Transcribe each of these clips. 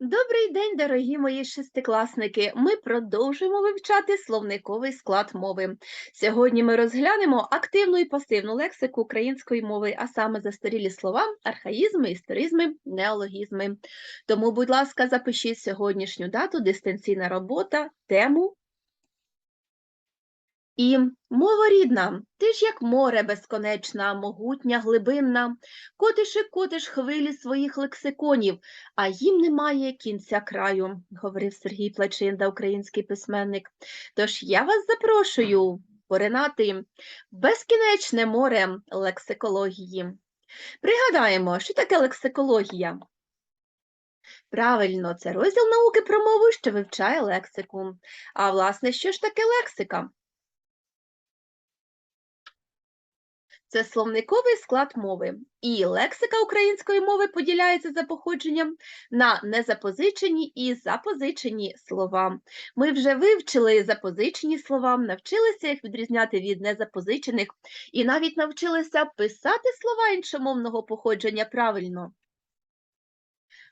Добрий день, дорогі мої шестикласники! Ми продовжуємо вивчати словниковий склад мови. Сьогодні ми розглянемо активну і пасивну лексику української мови, а саме застарілі слова, архаїзми, історизми, неологізми. Тому, будь ласка, запишіть сьогоднішню дату, дистанційна робота, тему. І мова рідна, ти ж як море безконечна, могутня, глибинна, котиш і котиш хвилі своїх лексиконів, а їм немає кінця краю, говорив Сергій Плачинда, український письменник. Тож я вас запрошую поринати безкінечне море лексикології. Пригадаємо, що таке лексикологія? Правильно, це розділ науки про мову, що вивчає лексику. А власне, що ж таке лексика? Це словниковий склад мови, і лексика української мови поділяється за походженням на незапозичені і запозичені слова. Ми вже вивчили запозичені слова, навчилися їх відрізняти від незапозичених і навіть навчилися писати слова іншомовного походження правильно.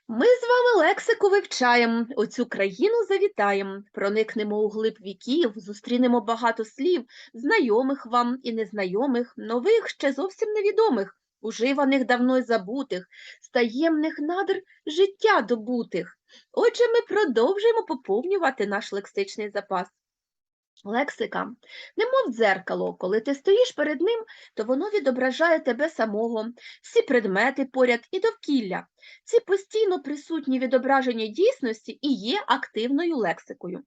Ми з вами лексику вивчаємо, оцю країну завітаємо, проникнемо у глиб віків, зустрінемо багато слів, знайомих вам і незнайомих, нових, ще зовсім невідомих, уживаних давно й забутих, з таємних надр життя добутих. Отже, ми продовжуємо поповнювати наш лексичний запас. Лексика, немов дзеркало, коли ти стоїш перед ним, то воно відображає тебе самого, всі предмети поряд і довкілля. Ці постійно присутні відображення дійсності і є активною лексикою.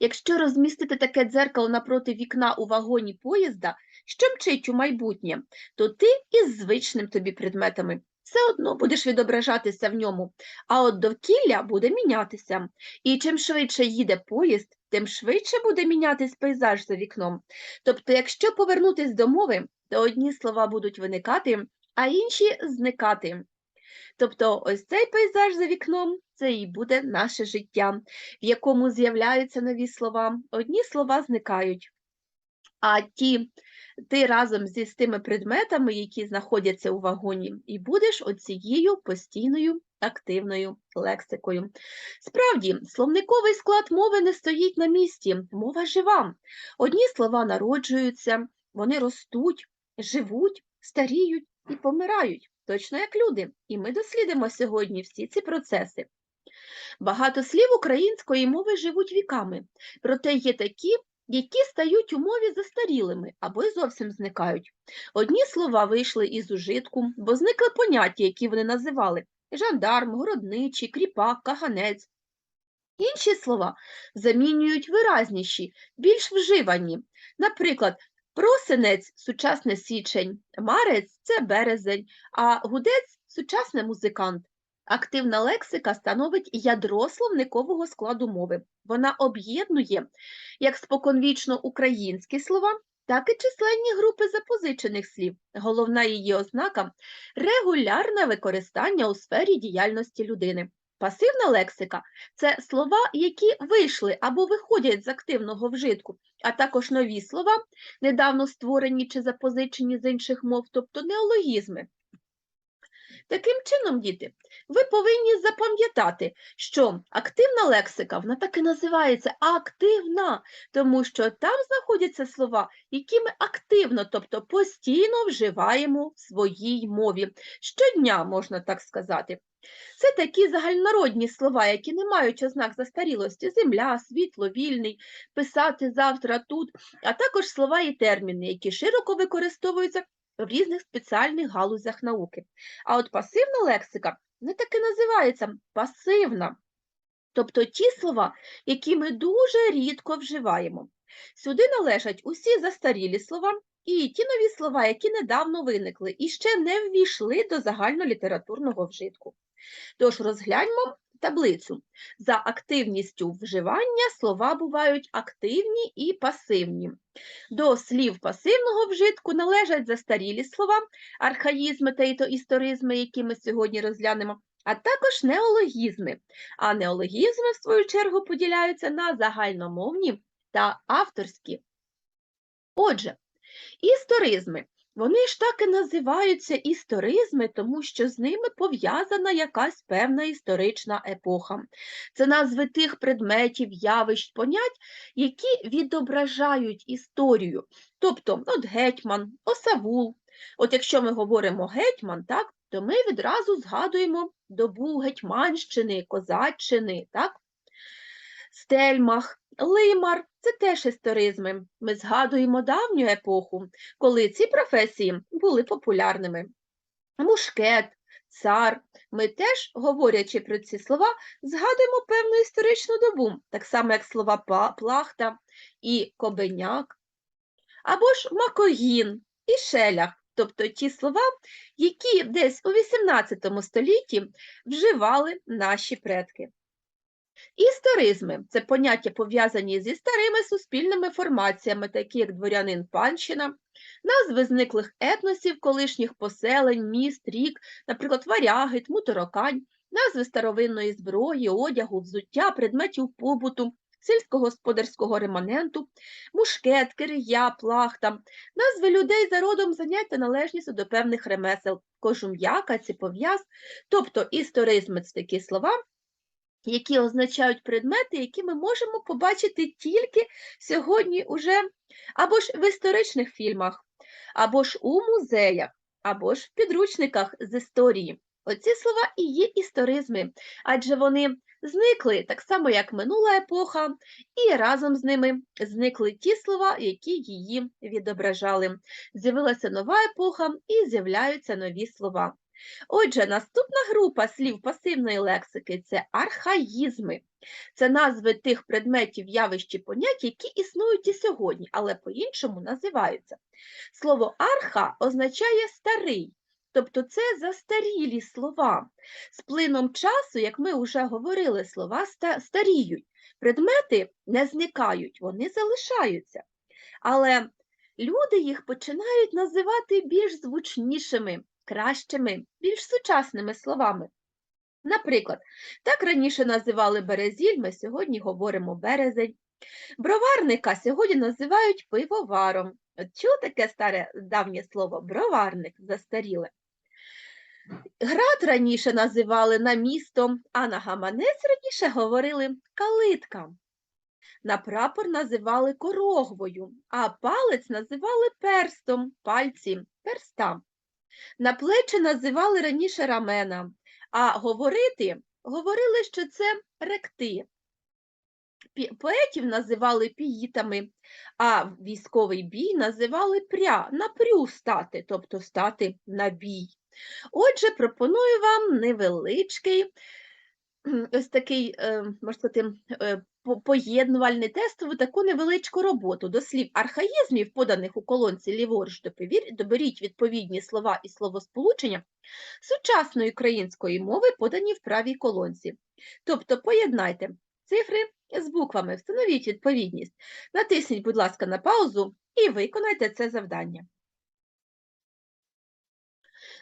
Якщо розмістити таке дзеркало напроти вікна у вагоні поїзда, що мчить у майбутнє, то ти із звичним тобі предметами все одно будеш відображатися в ньому, а от довкілля буде мінятися. І чим швидше їде поїзд, тим швидше буде мінятись пейзаж за вікном. Тобто, якщо повернутись до мови, то одні слова будуть виникати, а інші зникати. Тобто, ось цей пейзаж за вікном це і буде наше життя, в якому з'являються нові слова, одні слова зникають. А ті ти разом зі з тими предметами, які знаходяться у вагоні, і будеш оцією постійною активною лексикою. Справді, словниковий склад мови не стоїть на місці, мова жива. Одні слова народжуються, вони ростуть, живуть, старіють і помирають, точно як люди. І ми дослідимо сьогодні всі ці процеси. Багато слів української мови живуть віками, проте є такі, які стають у мові застарілими або й зовсім зникають. Одні слова вийшли із ужитку, бо зникли поняття, які вони називали жандарм, городничий, кріпак, каганець. Інші слова замінюють виразніші, більш вживані. Наприклад, просинець сучасне січень, марець це березень, а гудець сучасний музикант. Активна лексика становить ядро словникового складу мови. Вона об'єднує як споконвічно українські слова, так і численні групи запозичених слів. Головна її ознака регулярне використання у сфері діяльності людини. Пасивна лексика це слова, які вийшли або виходять з активного вжитку, а також нові слова, недавно створені чи запозичені з інших мов, тобто неологізми. Таким чином, діти, ви повинні запам'ятати, що активна лексика, вона так і називається активна, тому що там знаходяться слова, які ми активно, тобто постійно вживаємо в своїй мові. Щодня, можна так сказати. Це такі загальнородні слова, які не мають ознак застарілості земля, світло, вільний, писати завтра тут, а також слова і терміни, які широко використовуються в різних спеціальних галузях науки. А от пасивна лексика не таки називається пасивна, тобто ті слова, які ми дуже рідко вживаємо. Сюди належать усі застарілі слова і ті нові слова, які недавно виникли і ще не ввійшли до загальнолітературного вжитку. Тож розгляньмо таблицю. За активністю вживання слова бувають активні і пасивні. До слів пасивного вжитку належать застарілі слова, архаїзми та історизми, які ми сьогодні розглянемо, а також неологізми. А неологізми, в свою чергу, поділяються на загальномовні та авторські. Отже, історизми Вони ж так і називаються історизми, тому що з ними пов'язана якась певна історична епоха. Це назви тих предметів, явищ, понять, які відображають історію. Тобто, от гетьман, осавул. От якщо ми говоримо гетьман, так, то ми відразу згадуємо добу Гетьманщини, Козаччини, так? Стельмах, Лимар це теж історизми. Ми згадуємо давню епоху, коли ці професії були популярними. Мушкет, цар. Ми теж, говорячи про ці слова, згадуємо певну історичну добу, так само як слова плахта і кобеняк, або ж макогін і шелях, тобто ті слова, які десь у XVIII столітті вживали наші предки. Історизми це поняття пов'язані зі старими суспільними формаціями, такі як дворянин панщина, назви зниклих етносів, колишніх поселень, міст, рік, наприклад, варяги, тмуторокань, назви старовинної зброї, одягу, взуття, предметів побуту, сільськогосподарського реманенту, мушкет, кирия, плахта, назви людей за родом занять та належністю до певних ремесел, кожум'яка, ціпов'яз, тобто історизми це такі слова, які означають предмети, які ми можемо побачити тільки сьогодні уже або ж в історичних фільмах, або ж у музеях, або ж в підручниках з історії. Оці слова і є історизми, адже вони зникли так само, як минула епоха, і разом з ними зникли ті слова, які її відображали. З'явилася нова епоха і з'являються нові слова. Отже, наступна група слів пасивної лексики це архаїзми. Це назви тих предметів, явищ і понять, які існують і сьогодні, але по-іншому називаються. Слово арха означає старий, тобто це застарілі слова. З плином часу, як ми вже говорили, слова старіють. Предмети не зникають, вони залишаються. Але люди їх починають називати більш звучнішими, кращими, більш сучасними словами. Наприклад, так раніше називали березіль, ми сьогодні говоримо березень. Броварника сьогодні називають пивоваром. От чули таке старе давнє слово броварник застаріле. Град раніше називали намістом, а на гаманець раніше говорили калитка. На прапор називали корогвою, а палець називали перстом, пальці перста. На плечі називали раніше рамена, а говорити говорили, що це ректи. Поетів називали піїтами, а військовий бій називали пря, напрю стати, тобто стати на бій. Отже, пропоную вам невеличкий, ось такий, е, можна сказати, по- поєднувальний тестову таку невеличку роботу. До слів архаїзмів, поданих у колонці ліворуч, доберіть відповідні слова і словосполучення сучасної української мови, подані в правій колонці. Тобто поєднайте цифри з буквами, встановіть відповідність. Натисніть, будь ласка, на паузу і виконайте це завдання.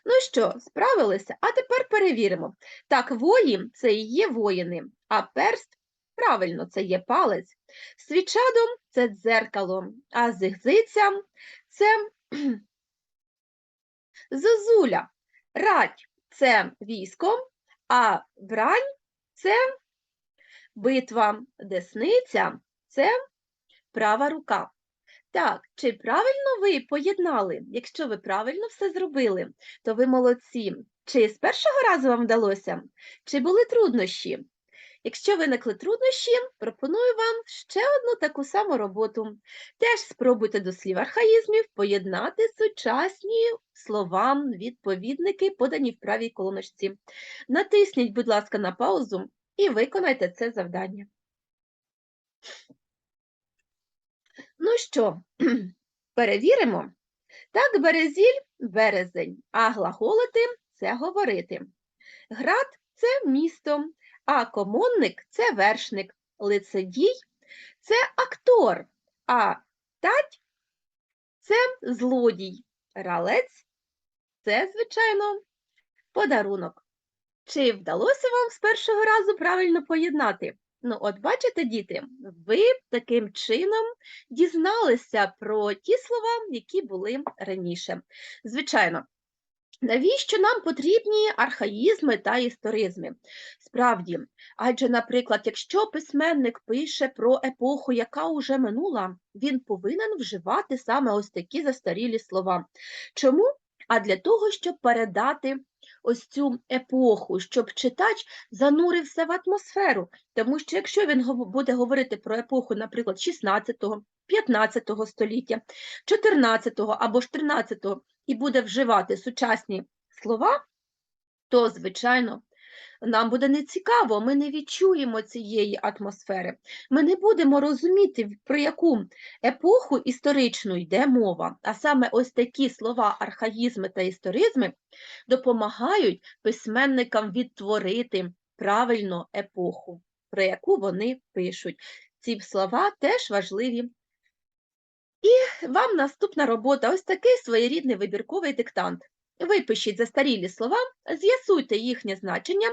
Ну що, справилися? А тепер перевіримо. Так, вої це і є воїни, а перст правильно це є палець. Свічадом це дзеркало, а зигзиця це зозуля. Рать це військо, а брань це битва, десниця це права рука. Так, чи правильно ви поєднали? Якщо ви правильно все зробили, то ви молодці. Чи з першого разу вам вдалося? Чи були труднощі? Якщо виникли труднощі, пропоную вам ще одну таку саму роботу. Теж спробуйте до слів архаїзмів поєднати сучасні слова, відповідники, подані в правій колоночці. Натисніть, будь ласка, на паузу і виконайте це завдання. Ну що, перевіримо. Так, березіль березень, а глаголити це говорити. Град це місто, а комонник це вершник, лицедій це актор, а тать це злодій, ралець це, звичайно, подарунок. Чи вдалося вам з першого разу правильно поєднати? Ну, от бачите, діти, ви таким чином дізналися про ті слова, які були раніше. Звичайно, навіщо нам потрібні архаїзми та історизми? Справді, адже, наприклад, якщо письменник пише про епоху, яка уже минула, він повинен вживати саме ось такі застарілі слова. Чому? А для того, щоб передати ось цю епоху, щоб читач занурився в атмосферу. Тому що якщо він буде говорити про епоху, наприклад, 16-го, 15-го століття, 14-го або ж 13-го, і буде вживати сучасні слова, то, звичайно, нам буде нецікаво, ми не відчуємо цієї атмосфери. Ми не будемо розуміти, про яку епоху історичну йде мова. А саме ось такі слова, архаїзми та історизми допомагають письменникам відтворити правильно епоху, про яку вони пишуть. Ці слова теж важливі. І вам наступна робота ось такий своєрідний вибірковий диктант. Випишіть застарілі слова, з'ясуйте їхнє значення,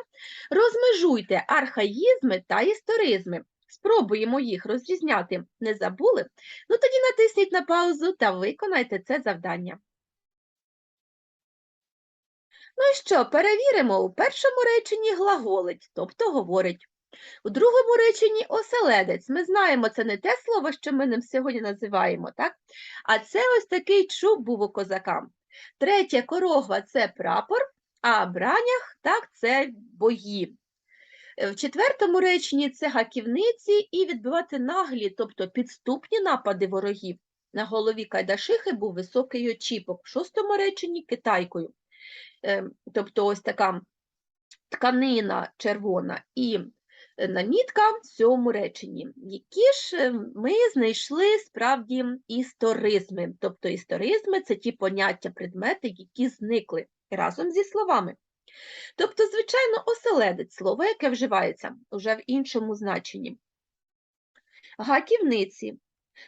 розмежуйте архаїзми та історизми. Спробуємо їх розрізняти. Не забули? Ну тоді натисніть на паузу та виконайте це завдання. Ну і що, перевіримо, у першому реченні глаголить, тобто говорить. У другому реченні оселедець. Ми знаємо, це не те слово, що ми ним сьогодні називаємо, так? А це ось такий чуб був у козака. Третє корогва це прапор, а бранях так, це бої. Е, В четвертому реченні це гаківниці і відбивати наглі, тобто підступні напади ворогів. На голові Кайдашихи був високий очіпок. В шостому реченні китайкою. Е, Тобто ось така тканина червона і намітка в цьому реченні. Які ж е, ми знайшли справді історизми. Тобто історизми це ті поняття, предмети, які зникли разом зі словами. Тобто, звичайно, оселедець слово, яке вживається уже в іншому значенні. Гаківниці.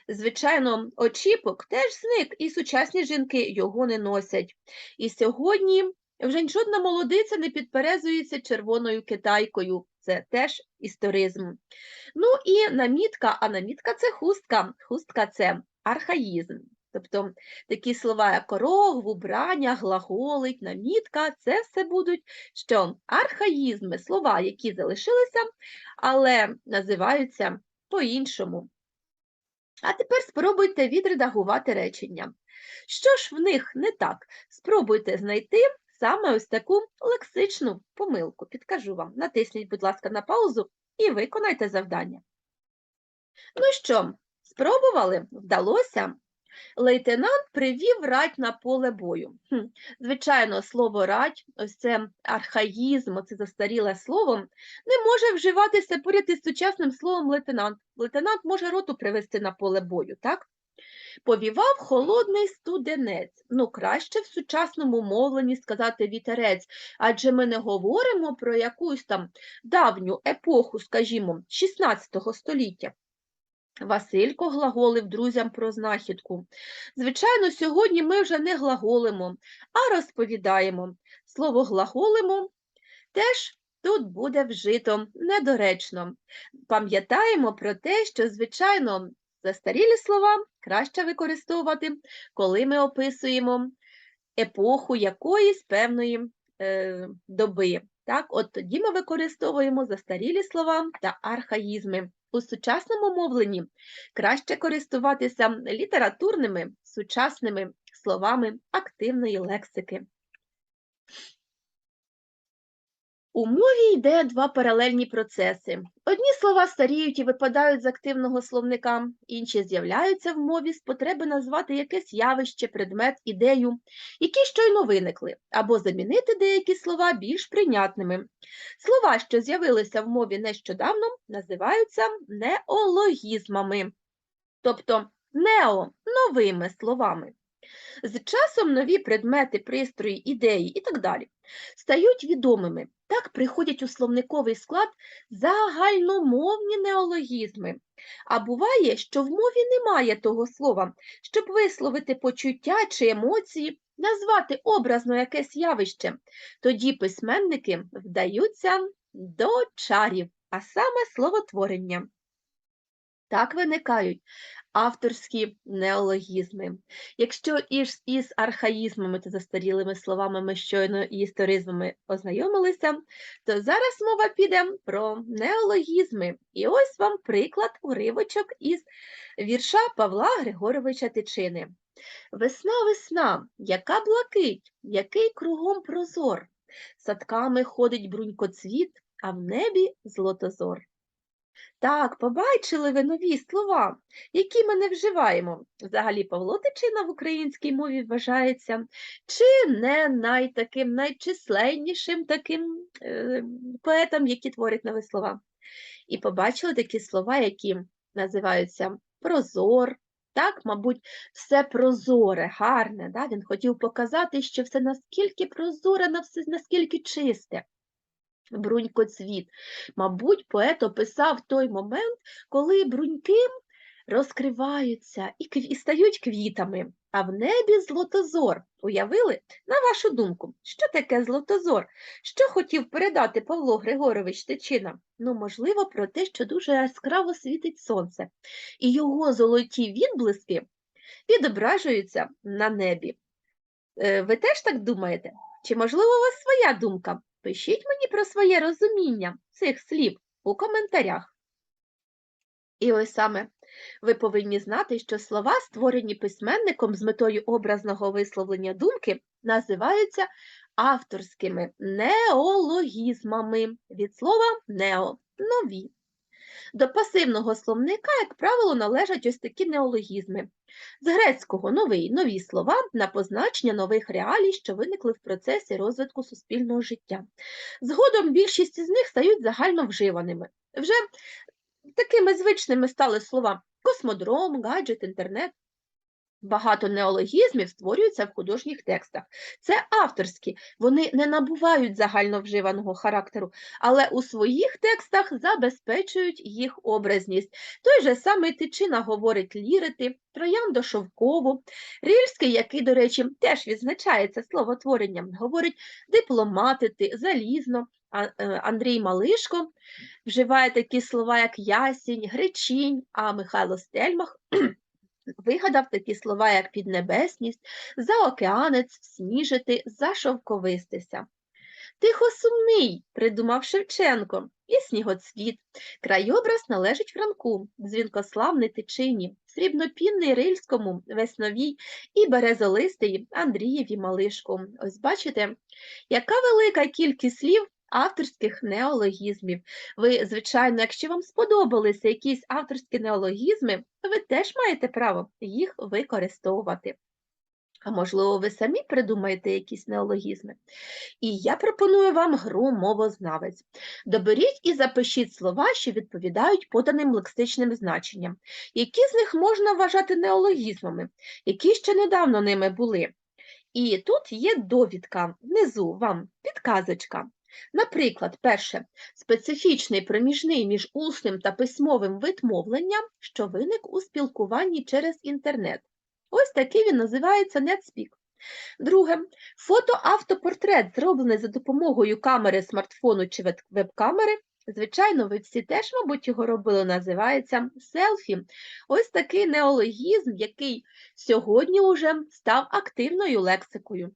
Звичайно, очіпок теж зник, і сучасні жінки його не носять. І сьогодні вже жодна молодиця не підперезується червоною китайкою. Це теж історизм. Ну і намітка, а намітка це хустка. Хустка це архаїзм. Тобто такі слова, як корог, вбрання, глаголить, намітка, це все будуть що архаїзми, слова, які залишилися, але називаються по-іншому. А тепер спробуйте відредагувати речення. Що ж в них не так? Спробуйте знайти саме ось таку лексичну помилку. Підкажу вам. Натисніть, будь ласка, на паузу і виконайте завдання. Ну що, спробували? Вдалося? Лейтенант привів рать на поле бою. Хм, Звичайно, слово рать, ось це архаїзм, це застаріле слово, не може вживатися поряд із сучасним словом лейтенант. Лейтенант може роту привести на поле бою, так? Повівав холодний студенець. Ну, краще в сучасному мовленні сказати вітерець, адже ми не говоримо про якусь там давню епоху, скажімо, 16 століття. Василько глаголив друзям про знахідку. Звичайно, сьогодні ми вже не глаголимо, а розповідаємо. Слово глаголимо теж тут буде вжито недоречно. Пам'ятаємо про те, що, звичайно, застарілі слова краще використовувати, коли ми описуємо епоху якоїсь певної е, доби. Так, от тоді ми використовуємо застарілі слова та архаїзми. У сучасному мовленні краще користуватися літературними сучасними словами активної лексики. У мові йде два паралельні процеси. Одні слова старіють і випадають з активного словника, інші з'являються в мові з потреби назвати якесь явище, предмет, ідею, які щойно виникли, або замінити деякі слова більш прийнятними. Слова, що з'явилися в мові нещодавно, називаються неологізмами, тобто нео новими словами. З часом нові предмети, пристрої, ідеї і так далі стають відомими. Так приходять у словниковий склад загальномовні неологізми. А буває, що в мові немає того слова, щоб висловити почуття чи емоції, назвати образно якесь явище. Тоді письменники вдаються до чарів, а саме словотворення. Так виникають авторські неологізми. Якщо із, із архаїзмами та застарілими словами ми щойно і історизмами ознайомилися, то зараз мова піде про неологізми. І ось вам приклад уривочок із вірша Павла Григоровича Тичини. Весна, весна, яка блакить, який кругом прозор, садками ходить брунькоцвіт, а в небі злотозор. Так, побачили ви нові слова, які ми не вживаємо. Взагалі Павло Тичина в українській мові вважається чи не найтаким найчисленнішим таким е, поетом, які творять нові слова. І побачили такі слова, які називаються прозор. Так, мабуть, все прозоре, гарне. Да? Він хотів показати, що все наскільки прозоре, наскільки чисте. Брунькоцвіт. Мабуть, поет описав той момент, коли бруньки розкриваються і, кві- і стають квітами, а в небі злотозор. Уявили? На вашу думку, що таке злотозор? Що хотів передати Павло Григорович Тичина? Ну, можливо, про те, що дуже яскраво світить сонце, і його золоті відблиски відображуються на небі. Е, Ви теж так думаєте? Чи, можливо, у вас своя думка? Пишіть мені про своє розуміння цих слів у коментарях. І ось саме ви повинні знати, що слова, створені письменником з метою образного висловлення думки, називаються авторськими неологізмами від слова нео нові. До пасивного словника, як правило, належать ось такі неологізми. З грецького новий нові слова на позначення нових реалій, що виникли в процесі розвитку суспільного життя. Згодом більшість з них стають загально вживаними. Вже такими звичними стали слова космодром, гаджет, інтернет. Багато неологізмів створюються в художніх текстах. Це авторські, вони не набувають загальновживаного характеру, але у своїх текстах забезпечують їх образність. Той же самий Тичина говорить лірити, Трояндо Шовкову, Рильський, який, до речі, теж відзначається словотворенням, говорить дипломатити, залізно. Е, Андрій Малишко вживає такі слова, як ясінь, гречінь, а Михайло Стельмах вигадав такі слова, як піднебесність, заокеанець, сніжити, зашовковистися. Тихосумний, придумав Шевченко, і снігоцвіт. Крайобраз належить Франку, дзвінкославний Тичині, срібнопінний Рильському, Весновій і березолистий Андрієві Малишку. Ось бачите, яка велика кількість слів авторських неологізмів. Ви, звичайно, якщо вам сподобалися якісь авторські неологізми, ви теж маєте право їх використовувати. А можливо, ви самі придумаєте якісь неологізми. І я пропоную вам гру мовознавець. Доберіть і запишіть слова, що відповідають поданим лексичним значенням. Які з них можна вважати неологізмами, які ще недавно ними були. І тут є довідка внизу вам підказочка. Наприклад, перше специфічний проміжний між усним та письмовим вид мовлення, що виник у спілкуванні через інтернет. Ось такий він називається NetSpeak. Друге, фото-автопортрет, зроблений за допомогою камери смартфону чи веб- веб-камери. Звичайно, ви всі теж, мабуть, його робили, називається селфі. Ось такий неологізм, який сьогодні вже став активною лексикою.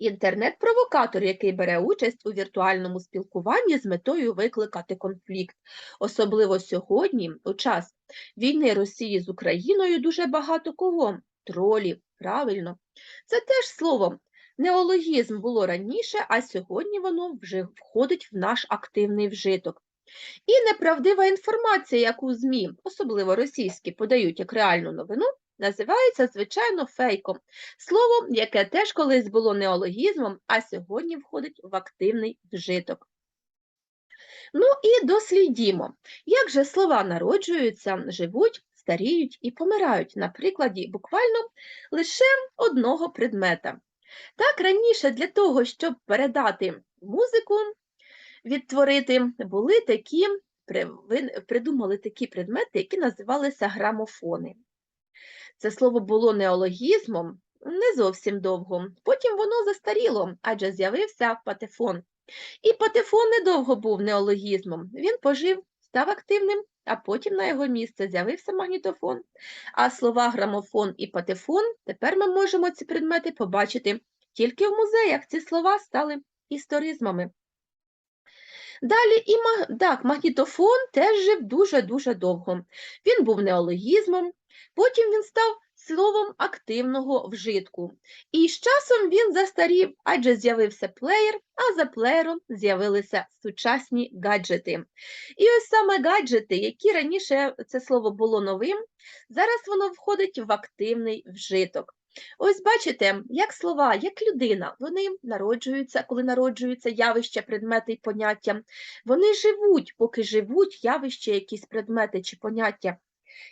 Інтернет-провокатор, який бере участь у віртуальному спілкуванні з метою викликати конфлікт. Особливо сьогодні, у час війни Росії з Україною, дуже багато кого тролів, правильно. Це теж слово. Неологізм було раніше, а сьогодні воно вже входить в наш активний вжиток. І неправдива інформація, яку ЗМІ, особливо російські, подають як реальну новину, називається, звичайно, фейком. Слово, яке теж колись було неологізмом, а сьогодні входить в активний вжиток. Ну і дослідімо, як же слова народжуються, живуть, старіють і помирають на прикладі буквально лише одного предмета. Так, раніше для того, щоб передати музику, відтворити, були такі, придумали такі предмети, які називалися грамофони. Це слово було неологізмом не зовсім довго. Потім воно застаріло, адже з'явився патефон. І патефон недовго був неологізмом. Він пожив, став активним, а потім на його місце з'явився магнітофон. А слова грамофон і патефон тепер ми можемо ці предмети побачити тільки в музеях. Ці слова стали історизмами. Далі і так, магнітофон теж жив дуже-дуже довго. Він був неологізмом, потім він став словом активного вжитку. І з часом він застарів, адже з'явився плеєр, а за плеєром з'явилися сучасні гаджети. І ось саме гаджети, які раніше це слово було новим, зараз воно входить в активний вжиток. Ось бачите, як слова, як людина, вони народжуються, коли народжуються явища, предмети і поняття. Вони живуть, поки живуть явища, якісь предмети чи поняття.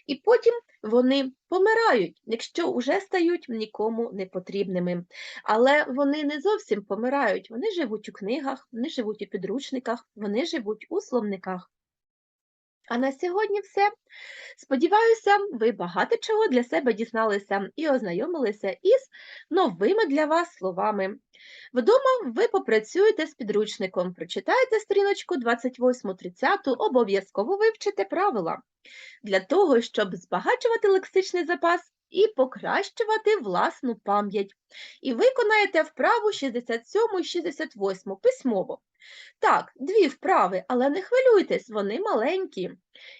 І потім вони помирають, якщо вже стають нікому не потрібними. Але вони не зовсім помирають. Вони живуть у книгах, вони живуть у підручниках, вони живуть у словниках. А на сьогодні все. Сподіваюся, ви багато чого для себе дізналися і ознайомилися із новими для вас словами. Вдома ви попрацюєте з підручником, прочитаєте сторіночку 28-30, обов'язково вивчите правила для того, щоб збагачувати лексичний запас і покращувати власну пам'ять. І виконаєте вправу 67 і 68 письмово. Так, дві вправи, але не хвилюйтесь, вони маленькі.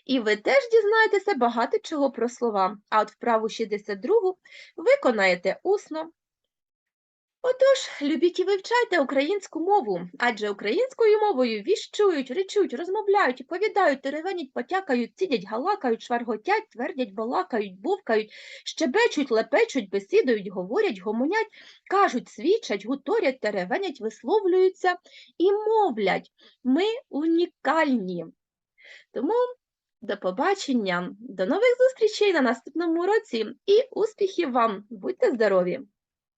І ви теж дізнаєтеся багато чого про слова, а от вправу 62 виконаєте усно. Отож, любіть і вивчайте українську мову, адже українською мовою віщують, речуть, розмовляють, оповідають, теревенять, потякають, цідять, галакають, шварготять, твердять, балакають, бовкають, щебечуть, лепечуть, бесідують, говорять, гомонять, кажуть, свідчать, гуторять, теревенять, висловлюються і мовлять. Ми унікальні. Тому до побачення, до нових зустрічей на наступному уроці і успіхів вам! Будьте здорові!